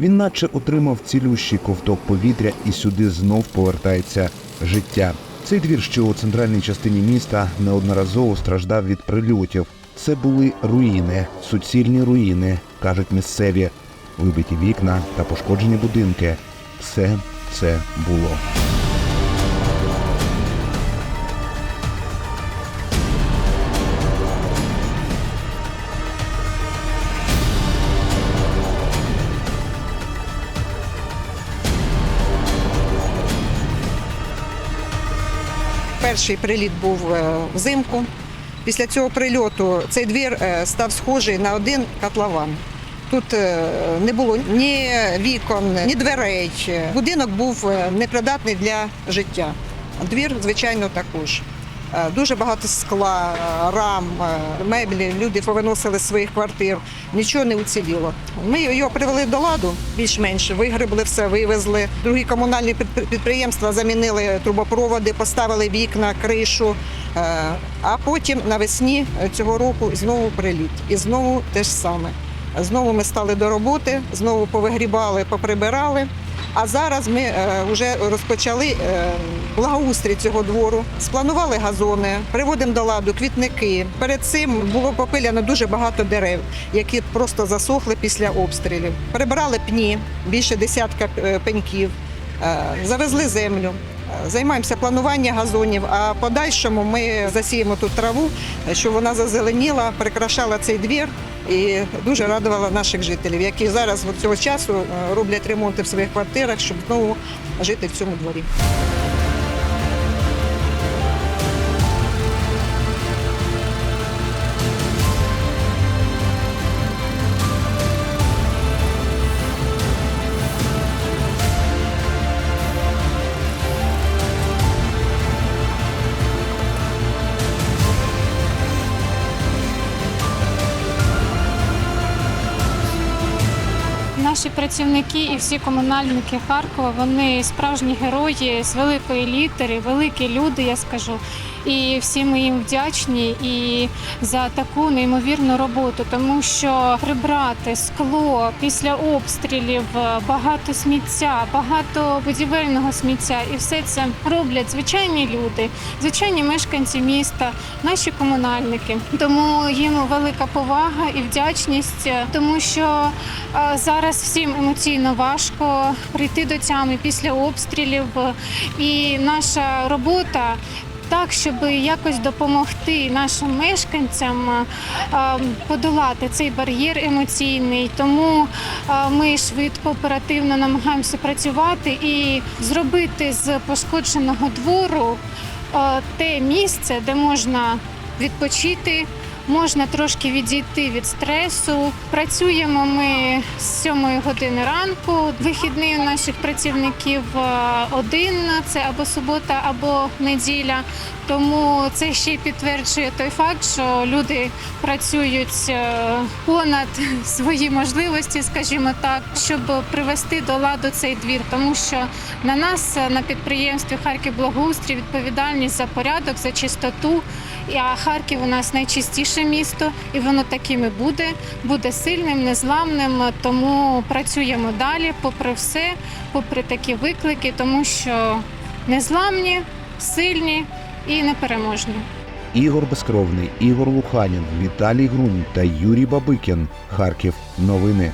Він наче отримав цілющий ковток повітря і сюди знов повертається життя. Цей двір, що у центральній частині міста, неодноразово страждав від прильотів. Це були руїни, суцільні руїни, кажуть місцеві, вибиті вікна та пошкоджені будинки. Все це було. Перший приліт був е, взимку. Після цього прильоту цей двір е, став схожий на один котлован. Тут е, не було ні вікон, ні дверей. Будинок був непридатний для життя. Двір, звичайно, також. Е, Дуже багато скла, е, рам, е, меблі. Люди повиносили з своїх квартир. Нічого не уціліло. Ми його привели до ладу більш-менш, вигребли все, вивезли. Другі комунальні підпри- підприємства замінили трубопроводи, поставили вікна, кришу. А потім навесні цього року знову приліт. І знову те ж саме. Знову ми стали до роботи, знову повигрібали, поприбирали. А зараз ми вже розпочали е, благоустрій цього двору, спланували газони, приводимо до ладу квітники. Перед цим було попиляно дуже багато дерев, які просто засохли після обстрілів. Прибрали пні, більше десятка е, пеньків, е, завезли землю. Займаємося плануванням газонів, а подальшому ми засіємо тут траву, щоб вона зазеленіла, прикрашала цей двір і дуже радувала наших жителів, які зараз цього часу е, роблять ремонти в своїх квартирах, щоб знову жити в цьому дворі. Наші працівники і всі комунальники Харкова вони справжні герої з великої літери, великі люди, я скажу. І всі ми їм вдячні і за таку неймовірну роботу, тому що прибрати скло після обстрілів, багато сміття, багато будівельного сміття, і все це роблять звичайні люди, звичайні мешканці міста, наші комунальники. Тому їм велика повага і вдячність, тому що е, зараз всім емоційно важко прийти до тями після обстрілів, і наша робота. Так, щоб якось допомогти нашим мешканцям е, подолати цей бар'єр емоційний, тому е, ми швидко, оперативно намагаємося працювати і зробити з пошкодженого двору е, те місце, де можна відпочити, можна трошки відійти від стресу. Працюємо ми з 7 години ранку. Вихідний у наших працівників е, один це або субота, або неділя. Тому це ще й підтверджує той факт, що люди працюють е, понад свої можливості, скажімо так, щоб привести до ладу цей двір, тому що на нас на підприємстві Харків Благоустрій відповідальність за порядок, за чистоту. А Харків у нас найчистіше місто, і воно таким і буде. Буде сильним, незламним. Тому працюємо далі, попри все, попри такі виклики, тому що незламні, сильні і непереможні. Ігор Безкровний, Ігор Луханін, Віталій Грунь та Юрій Бабикін. Харків. Новини.